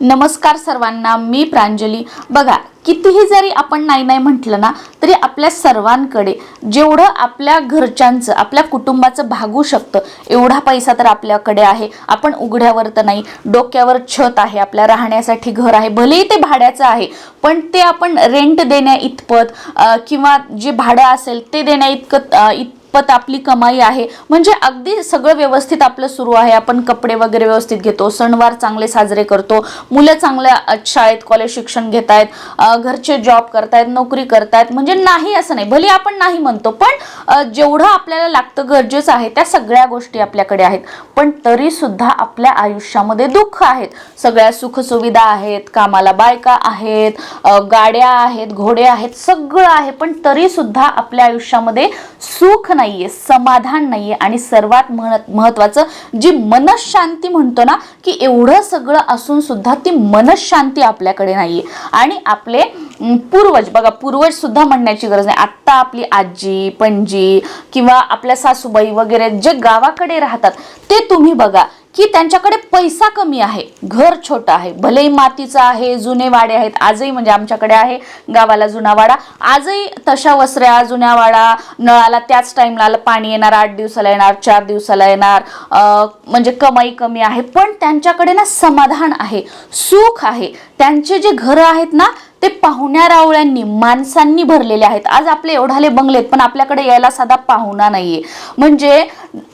नमस्कार सर्वांना मी प्रांजली. बघा कितीही जरी आपण नाही नाही म्हटलं ना तरी आपल्या सर्वांकडे जेवढं आपल्या घरच्यांचं आपल्या कुटुंबाचं भागू शकतं एवढा पैसा तर आपल्याकडे आहे. आपण उघड्यावर तर नाही डोक्यावर छत आहे आपल्या राहण्यासाठी घर आहे भलेही ते भाड्याचं आहे पण ते आपण रेंट देण्या इतपत किंवा जे भाडं असेल ते देण्या इतकं इत पत आपली कमाई आहे? म्हणजे अगदी सगळं व्यवस्थित आपलं सुरू आहे. आपण कपडे वगैरे व्यवस्थित घेतो सणवार चांगले साजरे करतो मुलं चांगल्या शाळेत कॉलेज शिक्षण घेत आहेत घरचे जॉब करतायत नोकरी करतायत म्हणजे नाही असं नाही. भले आपण नाही म्हणतो पण जेवढं आपल्याला लागतं गरजेचं आहे त्या सगळ्या गोष्टी आपल्याकडे आहेत. पण तरी सुद्धा आपल्या आयुष्यामध्ये दुःख आहेत. सगळ्या सुखसुविधा आहेत कामाला बायका आहेत गाड्या आहेत घोडे आहेत सगळं आहे. पण तरी सुद्धा आपल्या आयुष्यामध्ये सुख नाहीये समाधान नाहीये. आणि सर्वात महत्वाचं जी मनशांती म्हणतो ना की एवढं सगळं असून सुद्धा ती मनशांती आपल्याकडे नाहीये. आणि आपले पूर्वज बघा पूर्वज सुद्धा म्हणण्याची गरज नाही. आत्ता आपली आजी पणजी किंवा आपल्या सासूबाई वगैरे जे गावाकडे राहतात ते तुम्ही बघा. की त्यांच्याकडे पैसा कमी आहे. घर छोटं आहे. भलेही मातीचं आहे जुने वाडे आहेत. आजही म्हणजे आमच्याकडे आहे. गावाला जुना वाडा. आजही तशा वसऱ्या जुन्या वाडा नळाला त्याच टाईमला पाणी येणार आठ दिवसाला येणार चार दिवसाला येणार. म्हणजे कमाई कमी आहे. पण त्यांच्याकडे ना समाधान आहे. सुख आहे. त्यांचे जे घरं आहेत ना ते पाहुण्या रावळ्यांनी माणसांनी भरलेले आहेत. आज आपले एवढाले बंगलेत पण आपल्याकडे यायला साधा पाहुणा नाहीये. म्हणजे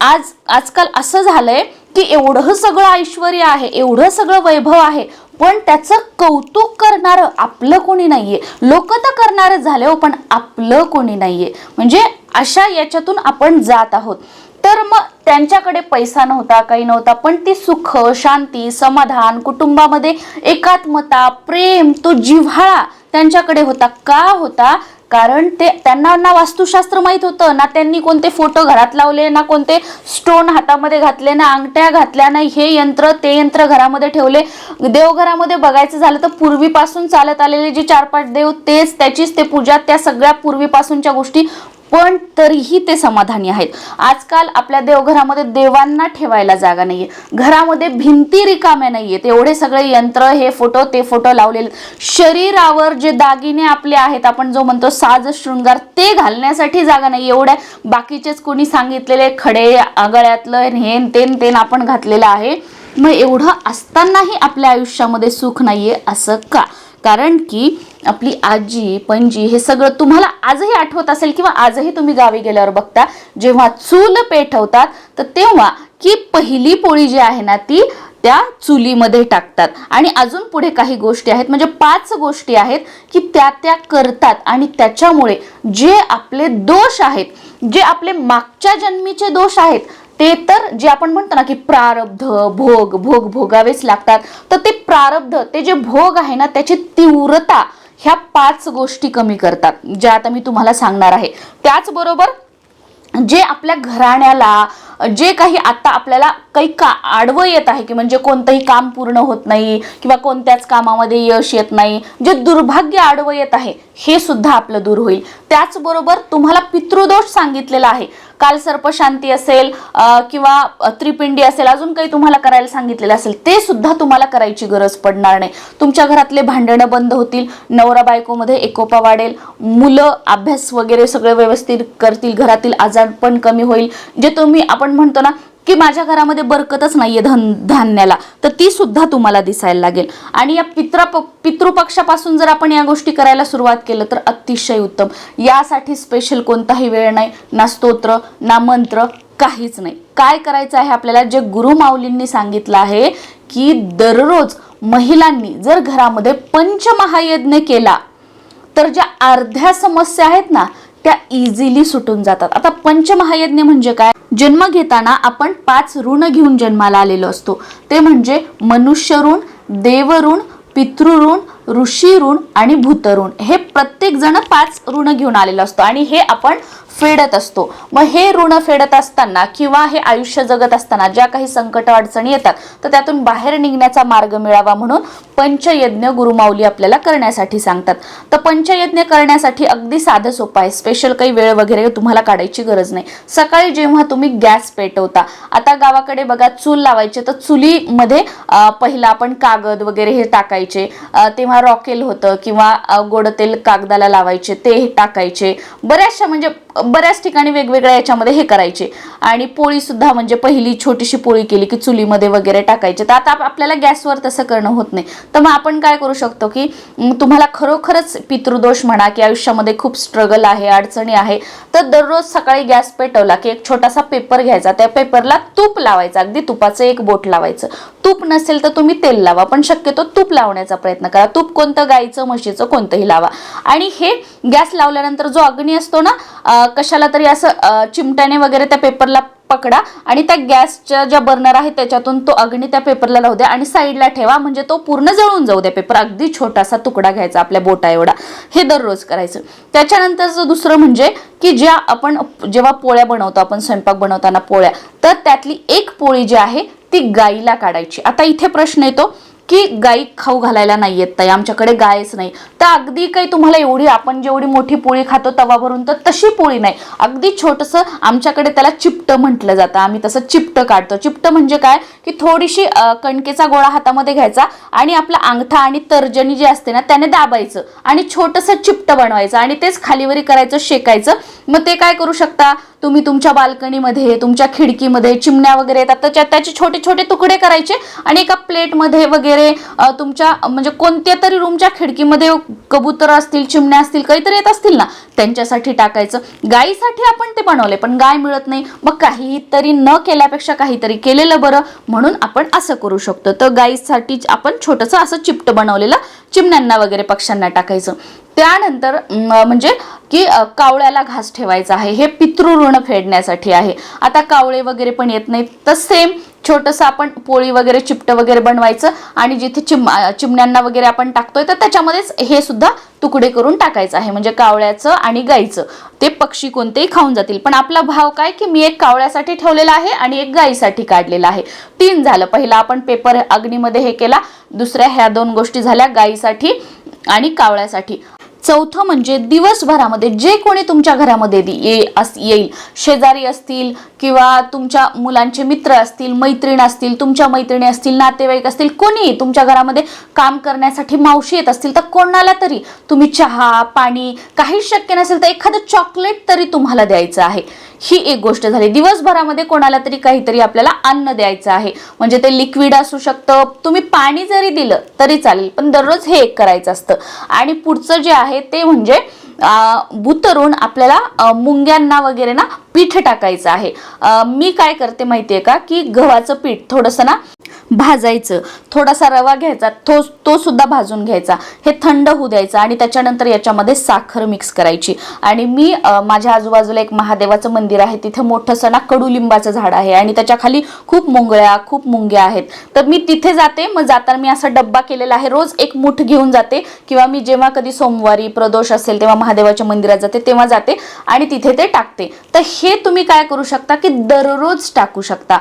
आज आजकाल असं झालंय की एवढं सगळं ऐश्वर आहे एवढं सगळं वैभव आहे पण त्याचं कौतुक करणारं आपलं कोणी नाहीये. लोक तर करणारं झाले हो पण आपलं कोणी नाहीये. म्हणजे अशा याच्यातून आपण जात आहोत. तर मग त्यांच्याकडे पैसा नव्हता काही नव्हता पण ती सुख शांती समाधान कुटुंबामध्ये एकात्मता प्रेम तो जिव्हाळा त्यांच्याकडे होता. का होता? कारण ते त्यांना ना वास्तुशास्त्र माहीत होतं ना त्यांनी कोणते फोटो घरात लावले ना कोणते स्टोन हातामध्ये घातले ना अंगठ्या घातल्या ना हे यंत्र ते यंत्र घरामध्ये ठेवले. देवघरामध्ये बघायचं झालं तर पूर्वीपासून चालत आलेले जे चार पाच देव तेच त्याचीच ते पूजा त्या सगळ्या पूर्वीपासूनच्या गोष्टी पण तरीही ते समाधानी आहेत. आजकाल आपल्या देवघरामध्ये देवांना ठेवायला जागा नाहीये. घरामध्ये भिंती रिकाम्या नाहीयेत. एवढे सगळे यंत्र हे फोटो ते फोटो लावलेले. शरीरावर जे दागिने आपले आहेत आपण जो म्हणतो साज शृंगार ते घालण्यासाठी जागा नाही एवढ्या बाकीचेच कोणी सांगितलेले खडे आगळ्यातलं हेन तेन तेन आपण घातलेलं आहे. मग एवढं असतानाही आपल्या आयुष्यामध्ये सुख नाहीये असं का? कारण की आपली आजी पणजी हे सगळं तुम्हाला आजही आठवत असेल किंवा आजही तुम्ही गावी गेल्यावर बघता जेव्हा चूल पेठवतात तर तेव्हा की पहिली पोळी जी आहे ना ती त्या चुलीमध्ये टाकतात. आणि अजून पुढे काही गोष्टी आहेत म्हणजे पाच गोष्टी आहेत की त्या त्या करतात आणि त्याच्यामुळे जे आपले दोष आहेत जे आपले मागच्या जन्मीचे दोष आहेत ते तर जे आपण म्हणतो ना की प्रारब्ध भोग भोग भोगावेच लागतात. तर ते प्रारब्ध ते जे भोग आहे ना त्याची तीव्रता ह्या पाच गोष्टी कमी करतात ज्या आता मी तुम्हाला सांगणार आहे. त्याचबरोबर जे आपल्या घराण्याला जे काही आता आपल्याला काही का आडवं येत आहे की म्हणजे कोणतंही काम पूर्ण होत नाही किंवा कोणत्याच कामामध्ये यश येत नाही जे दुर्भाग्य आडवं येत आहे हे सुद्धा आपलं दूर होईल. त्याचबरोबर तुम्हाला पितृदोष सांगितलेला आहे. काल सर्पशांती असेल किंवा त्रिपिंडी असेल अजून काही तुम्हाला करायला सांगितलेलं असेल ते सुद्धा तुम्हाला करायची गरज पडणार नाही. तुमच्या घरातले भांडणं बंद होतील नवरा बायकोमध्ये एकोपा वाढेल मुलं अभ्यास वगैरे सगळं व्यवस्थित करतील घरातील आजार पण कमी होईल. जे तुम्ही आपण म्हणतो ना की माझ्या घरामध्ये बरकतच नाहीये धन धान्याला. तर ती सुद्धा तुम्हाला दिसायला लागेल. आणि या पित्रा पितृपक्षापासून जर आपण या गोष्टी करायला सुरुवात केलं तर अतिशय उत्तम. यासाठी स्पेशल कोणताही वेळ नाही ना स्तोत्र ना मंत्र काहीच नाही. काय करायचं आहे आपल्याला? जे गुरुमाऊलींनी सांगितलं आहे की दररोज महिलांनी जर घरामध्ये पंचमहायज्ञ केला तर ज्या अर्ध्या समस्या आहेत ना त्या इझिली सुटून जातात. आता पंचमहायज्ञ म्हणजे काय? जन्म घेताना आपण पाच ऋण घेऊन जन्माला आलेलो असतो. ते म्हणजे मनुष्य ऋण देवऋण पितृऋण पितृ ऋण ऋषी ऋण आणि भूतऋण हे प्रत्येक जण पाच ऋण घेऊन आलेला असतो आणि हे आपण फेडत असतो. मग हे ऋण फेडत असताना किंवा हे आयुष्य जगत असताना ज्या काही संकट अडचणी येतात तर त्यातून बाहेर निघण्याचा मार्ग मिळावा म्हणून पंचयज्ञ गुरुमाऊली आपल्याला करण्यासाठी सांगतात. तर पंचयज्ञ करण्यासाठी अगदी साधं सोपं आहे. स्पेशल काही वेळ वगैरे तुम्हाला काढायची गरज नाही. सकाळी जेव्हा तुम्ही गॅस पेटवता आता गावाकडे बघा चूल लावायचे तर चुलीमध्ये पहिला आपण कागद वगैरे हे टाकायचे. तेव्हा रॉकेल होतं किंवा गोड तेल कागदाला लावायचे ते टाकायचे. बऱ्याचशा म्हणजे बऱ्याच ठिकाणी वेगवेगळ्या याच्यामध्ये हे करायचे. आणि पोळी सुद्धा म्हणजे पहिली छोटीशी पोळी केली की चुलीमध्ये वगैरे टाकायचे. तर आता आपल्याला गॅसवर तसं करणं होत नाही. तर मग आपण काय करू शकतो की तुम्हाला खरोखरच पितृदोष म्हणा की आयुष्यामध्ये खूप स्ट्रगल आहे अडचणी आहे तर दररोज सकाळी गॅस पेटवला की एक छोटासा पेपर घ्यायचा. त्या पेपरला तूप लावायचा. अगदी तुपाचं एक बोट लावायचं. तूप नसेल तर तुम्ही तेल लावा पण शक्यतो तूप लावण्याचा प्रयत्न करा. तूप कोणतं गाईचं म्हशीचं कोणतंही लावा. आणि हे गॅस लावल्यानंतर जो अग्नी असतो ना कशाला तरी असं चिमट्याने वगैरे त्या पेपरला पकडा आणि त्या गॅसच्या ज्या बर्नर आहे त्याच्यातून तो अग्नी त्या पेपरला लावू द्या आणि साईडला ठेवा म्हणजे तो पूर्ण जळून जाऊ द्या पेपर. अगदी छोटासा तुकडा घ्यायचा आपल्या बोटा एवढा. हे दररोज करायचं. त्याच्यानंतरचं दुसरं म्हणजे की ज्या आपण जेव्हा पोळ्या बनवतो आपण स्वयंपाक बनवताना पोळ्या तर त्यातली एक पोळी जी आहे ती गाईला काढायची. आता इथे प्रश्न येतो की गाई खाऊ घालायला नाही येत ताई आमच्याकडे गायच नाही. तर अगदी काही तुम्हाला एवढी आपण जेवढी मोठी पोळी खातो तवा भरून तर तशी पोळी नाही. अगदी छोटंसं आमच्याकडे त्याला चिपटं म्हटलं जातं. आम्ही तसं चिपटं काढतो. चिपटं म्हणजे काय? की थोडीशी कणकेचा गोळा हातामध्ये घ्यायचा आणि आपला अंगठा आणि तर्जनी जी असते ना त्याने दाबायचं आणि छोटंसं चिपटं बनवायचं आणि तेच खालीवरी करायचं शेकायचं. मग ते काय करू शकता? तुम्ही तुमच्या बाल्कनीमध्ये तुमच्या खिडकीमध्ये चिमण्या वगैरे येतात. तर त्याचे छोटे छोटे तुकडे करायचे आणि एका प्लेटमध्ये वगैरे वगैरे तुमच्या म्हणजे कोणत्या तरी रूमच्या खिडकीमध्ये कबूतर असतील चिमण्या असतील काहीतरी येत असतील ना त्यांच्यासाठी टाकायचं. गायीसाठी आपण ते बनवले पण गाय मिळत नाही. मग काही तरी न केल्यापेक्षा काहीतरी केलेलं बरं म्हणून आपण असं करू शकतो. तर गायीसाठी आपण छोटंसं असं चिपट बनवलेलं चिमण्यांना वगैरे पक्ष्यांना टाकायचं. त्यानंतर म्हणजे की कावळ्याला घास ठेवायचा आहे. हे पितृऋण फेडण्यासाठी आहे. आता कावळे वगैरे पण येत नाहीत. तर सेम छोटंसं आपण पोळी वगैरे चिपट वगैरे बनवायचं आणि जिथे चिम चिमण्यांना वगैरे आपण टाकतोय तर त्याच्यामध्येच हे सुद्धा तुकडे करून टाकायचं आहे. म्हणजे कावळ्याचं आणि गाईचं. ते पक्षी कोणतेही खाऊन जातील. पण आपला भाव काय की मी एक कावळ्यासाठी ठेवलेला आहे आणि एक गाईसाठी काढलेला आहे. तीन झालं. पहिला आपण पेपर अग्नीमध्ये हे केला. दुसऱ्या ह्या दोन गोष्टी झाल्या. गाईसाठी आणि कावळ्यासाठी. चौथं म्हणजे दिवसभरामध्ये जे कोणी तुमच्या घरामध्ये येईल शेजारी असतील किंवा तुमच्या मुलांचे मित्र असतील मैत्रीण असतील तुमच्या मैत्रिणी असतील नातेवाईक असतील कोणीही तुमच्या घरामध्ये काम करण्यासाठी मावशी येत असतील तर कोणाला तरी तुम्ही चहा पाणी काहीच शक्य नसेल तर एखादं चॉकलेट तरी तुम्हाला द्यायचं आहे. ही एक गोष्ट झाली. दिवसभरामध्ये कोणाला तरी काहीतरी आपल्याला अन्न द्यायचं आहे. म्हणजे ते लिक्विड असू शकतं. तुम्ही पाणी जरी दिलं तरी चालेल पण दररोज हे एक करायचं असतं. आणि पुढचं जे आहे ते म्हणजे बुतरून भूतरून आपल्याला मुंग्यांना वगैरे ना पीठ टाकायचं आहे. मी काय करते माहितीये का? की गव्हाचं पीठ थोडंसं ना भाजायचं. थोडासा रवा घ्यायचा तो तो सुद्धा भाजून घ्यायचा. हे थंड होऊ द्यायचं आणि त्याच्यानंतर याच्यामध्ये साखर मिक्स करायची. आणि मी माझ्या आजूबाजूला एक महादेवाचं मंदिर आहे. तिथे मोठंसं ना कडुलिंबाचं झाड आहे आणि त्याच्याखाली खूप मुंगळ्या खूप मुंग्या आहेत. तर मी तिथे जाते. मग जाताना मी असा डब्बा केलेला आहे. रोज एक मुठ घेऊन जाते किंवा मी जेव्हा कधी सोमवारी प्रदोष असेल तेव्हा महादेवाच्या मंदिरात जाते तेव्हा जाते आणि तिथे ते टाकते. तर हे हे तुम्ही काय करू शकता की दररोज टाकू शकता.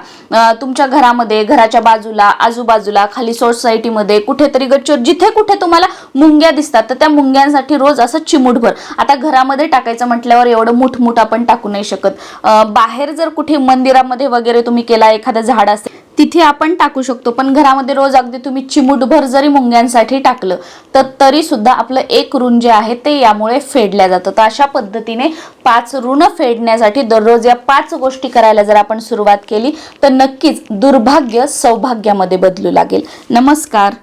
तुमच्या घरामध्ये घराच्या बाजूला आजूबाजूला खाली सोसायटीमध्ये कुठेतरी गच्चीवर जिथे कुठे तुम्हाला मुंग्या दिसतात तर त्या मुंग्यांसाठी रोज असं चिमूटभर. आता घरामध्ये टाकायचं म्हटल्यावर एवढं मुठमुठ आपण टाकू नाही शकत. बाहेर जर कुठे मंदिरामध्ये वगैरे तुम्ही केला एखादं झाड असेल तिथे आपण टाकू शकतो. पण घरामध्ये रोज अगदी तुम्ही चिमूटभर जरी मुंग्यांसाठी टाकलं तर तरी सुद्धा आपलं एक ऋण जे आहे ते यामुळे फेडल्या जातं. तर अशा पद्धतीने पाच ऋण फेडण्यासाठी दररोज या पाच गोष्टी करायला जर आपण सुरुवात केली तर नक्कीच दुर्भाग्य सौभाग्यामध्ये बदलू लागेल. नमस्कार.